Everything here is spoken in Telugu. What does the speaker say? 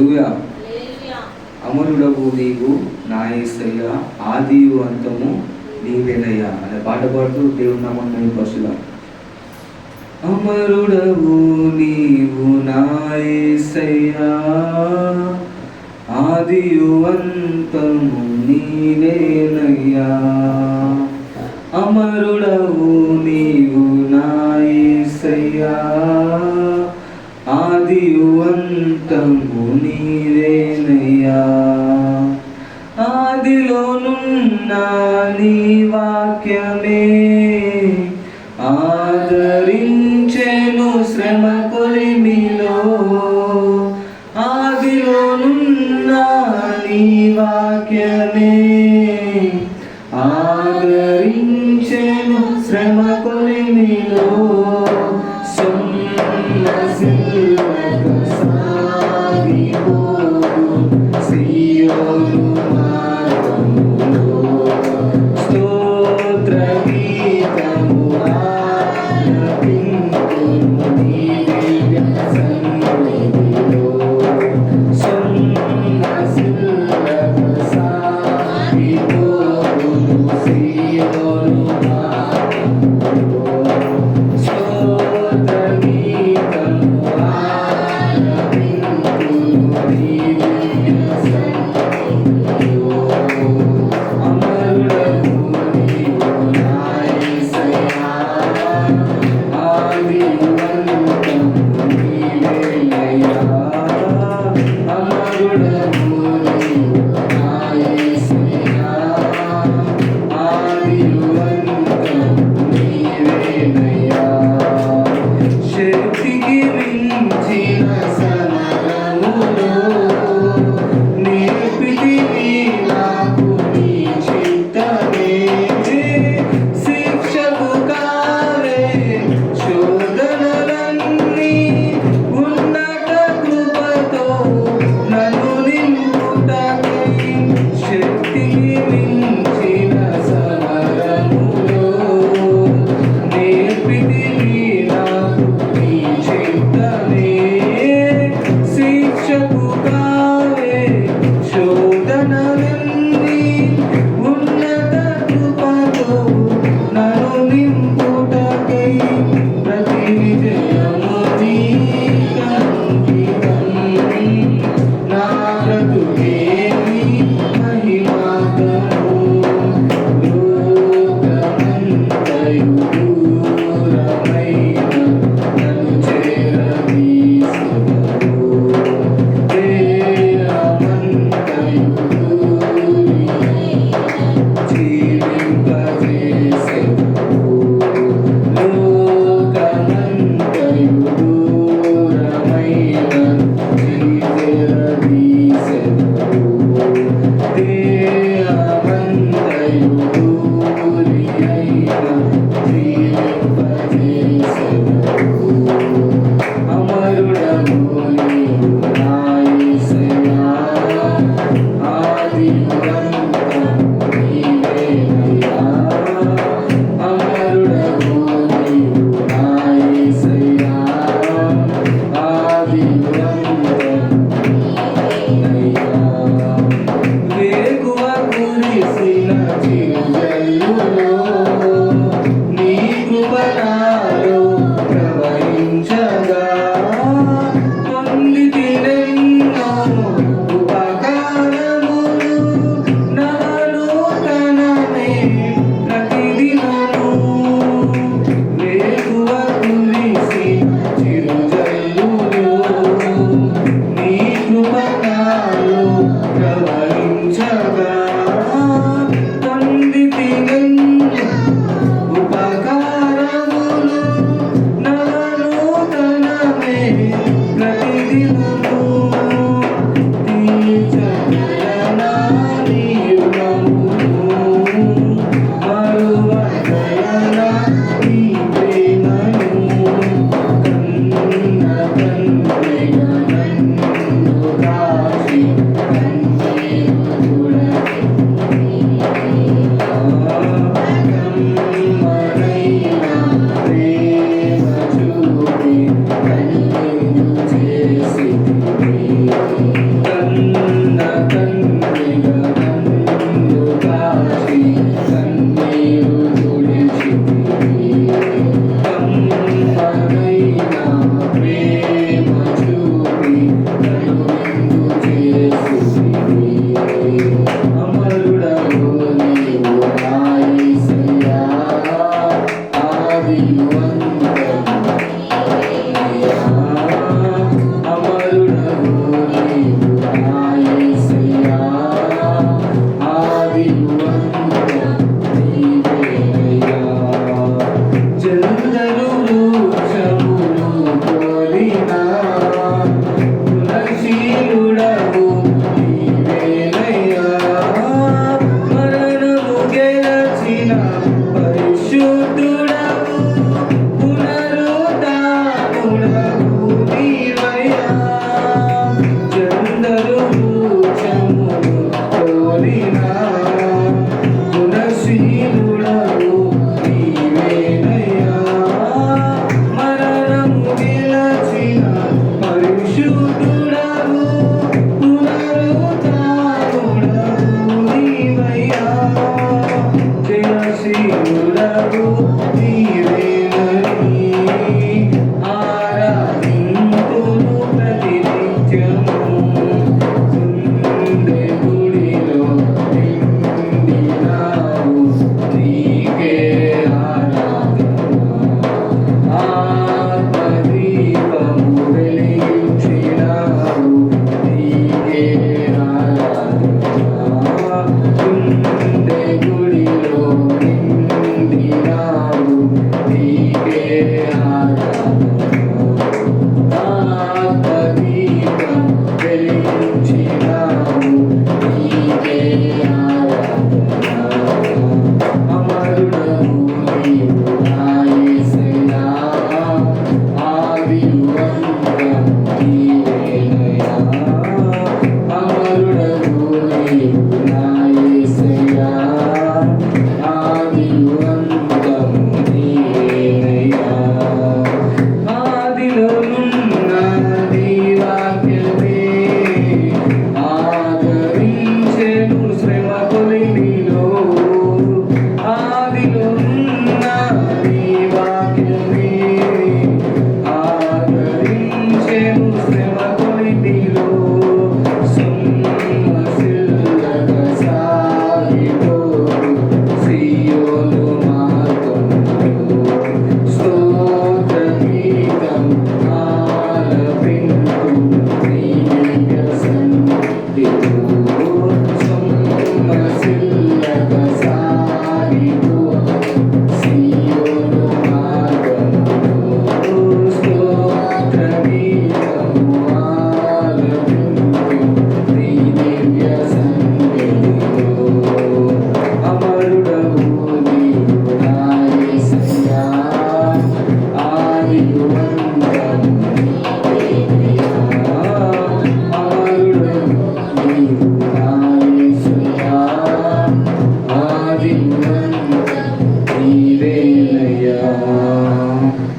హల్లెలూయా. అమరుడవు నీవు నా యేసయ్య ఆదియు అంతము నీవేనయ్యా అనే పాట పాడుతూ దేవుని పశులా అమరుడవు నీవు నా యేసయ్యా ఆదియు అంతము నీవేనయ్యా. అమరుడవు నీవు నా యేసయ్యా ఆదియు అంతము ఆదిలోనున్న నీ వాక్యమే. ఆదరించెను శ్రమ కొలిమిలో. ఆదిలోనున్న నీ వాక్యమే. పోలినా